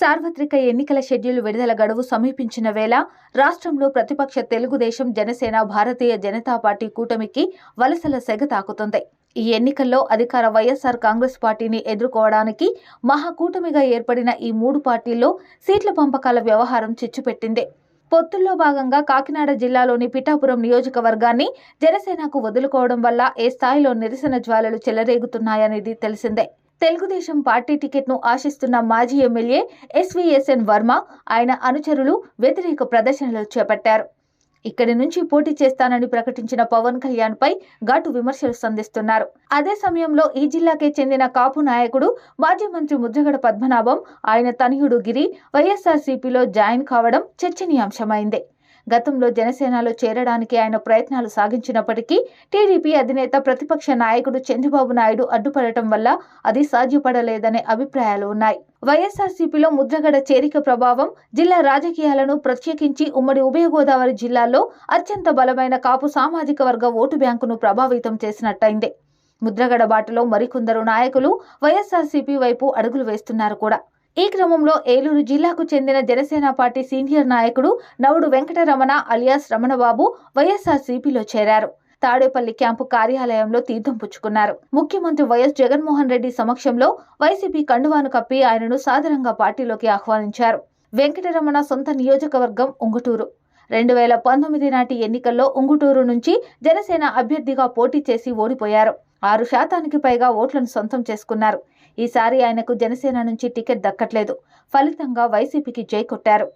సార్వత్రిక ఎన్నికల షెడ్యూల్ విడుదల గడువు సమీపించిన వేళ రాష్ట్రంలో ప్రతిపక్ష తెలుగుదేశం జనసేన భారతీయ జనతా పార్టీ కూటమికి వలసల సెగ తాకుతుంది. ఈ ఎన్నికల్లో అధికార వైఎస్ఆర్ కాంగ్రెస్ పార్టీని ఎదుర్కోవడానికి మహాకూటమిగా ఏర్పడిన ఈ మూడు పార్టీల్లో సీట్ల పంపకాల వ్యవహారం చిచ్చుపెట్టింది. పొత్తుల్లో భాగంగా కాకినాడ జిల్లాలోని పిఠాపురం నియోజకవర్గాన్ని జనసేనకు వదులుకోవడం వల్ల ఏ స్థాయిలో నిరసన జ్వాలలు చెలరేగుతున్నాయనేది తెలిసిందే. తెలుగుదేశం పార్టీ టికెట్ను ఆశిస్తున్న మాజీ ఎమ్మెల్యే ఎస్వీఎస్ఎన్ వర్మ ఆయన అనుచరులు వ్యతిరేక ప్రదర్శనలు చేపట్టారు. ఇక్కడి నుంచి పోటీ చేస్తానని ప్రకటించిన పవన్ కళ్యాణ్ పై ఘాటు విమర్శలు సంధిస్తున్నారు. అదే సమయంలో ఈ జిల్లాకే చెందిన కాపు నాయకుడు మాజీ మంత్రి ముద్రగడ పద్మనాభం ఆయన తనయుడు గిరి వైఎస్ఆర్సీపీలో జాయిన్ కావడం చర్చనీయాంశమైంది. గతంలో జనసేనలో చేరడానికి ఆయన ప్రయత్నాలు సాగించినప్పటికీ టీడీపీ అధినేత ప్రతిపక్ష నాయకుడు చంద్రబాబు నాయుడు అడ్డుపడటం వల్ల అది సాధ్యపడలేదనే అభిప్రాయాలు ఉన్నాయి. వైఎస్ఆర్సీపీలో ముద్రగడ చేరిక ప్రభావం జిల్లా రాజకీయాలను ప్రత్యేకించి ఉమ్మడి ఉభయ గోదావరి జిల్లాలో అత్యంత బలమైన కాపు సామాజిక వర్గ ఓటు బ్యాంకును ప్రభావితం చేసినట్టయింది. ముద్రగడ బాటలో మరికొందరు నాయకులు వైఎస్ఆర్సీపీ వైపు అడుగులు వేస్తున్నారు కూడా. ఈ క్రమంలో ఏలూరు జిల్లాకు చెందిన జనసేన పార్టీ సీనియర్ నాయకుడు నవుడు వెంకటరమణ అలియాస్ రమణబాబు వైఎస్ఆర్సీపీలో చేరారు. తాడేపల్లి క్యాంపు కార్యాలయంలో తీర్థం పుచ్చుకున్నారు. ముఖ్యమంత్రి వైఎస్ జగన్మోహన్ రెడ్డి సమక్షంలో వైసీపీ కండువాను కప్పి ఆయనను సాదరంగా పార్టీలోకి ఆహ్వానించారు. వెంకటరమణ సొంత నియోజకవర్గం ఉంగుటూరు. రెండు వేల పంతొమ్మిది నాటి ఎన్నికల్లో ఉంగుటూరు నుంచి జనసేన అభ్యర్థిగా పోటీ చేసి ఓడిపోయారు. ఆరు శాతానికి పైగా ఓట్లను సొంతం చేసుకున్నారు. ఈసారి ఆయనకు జనసేన నుంచి టికెట్ దక్కట్లేదు. ఫలితంగా వైసీపీకి జై కొట్టారు.